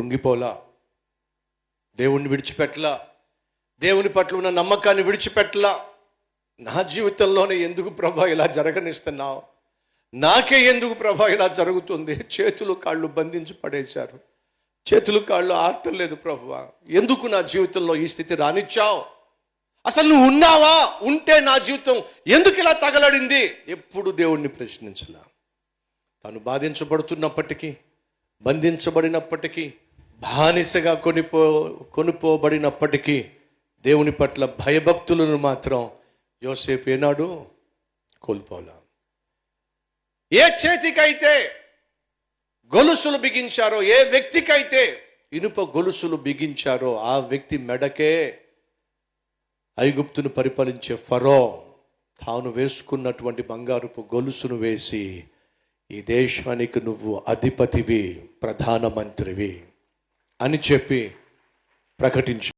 కృంగిపోలా. దేవుణ్ణి విడిచిపెట్టలా. దేవుని పట్ల ఉన్న నమ్మకాన్ని విడిచిపెట్టలా. నా జీవితంలోనే ఎందుకు ప్రభా ఇలా జరగనిస్తున్నావు? నాకే ఎందుకు ప్రభా ఇలా జరుగుతుంది? చేతులు కాళ్ళు బంధించి పడేశారు. చేతులు కాళ్ళు ఆడటం ప్రభు. ఎందుకు నా జీవితంలో ఈ స్థితి రానిచ్చావు? అసలు నువ్వు ఉన్నావా? ఉంటే నా జీవితం ఎందుకు ఇలా తగలడింది? ఎప్పుడు దేవుణ్ణి ప్రశ్నించలా. తను బాధించబడుతున్నప్పటికీ బంధించబడినప్పటికీ బానిసగా కొనిపో కొనుపోబడినప్పటికీ దేవుని పట్ల భయభక్తులను మాత్రం యోసేపు ఏనాడు కోల్పోలా. ఏ చేతికైతే గొలుసులు బిగించారో ఏ వ్యక్తికైతే ఇనుప గొలుసులు బిగించారో ఆ వ్యక్తి మెడకే ఐగుప్తును పరిపాలించే ఫరో తాను వేసుకున్నటువంటి బంగారుపు గొలుసును వేసి ఈ దేశానికి నువ్వు అధిపతివి ప్రధానమంత్రివి. అని చెప్పి ప్రకటించు.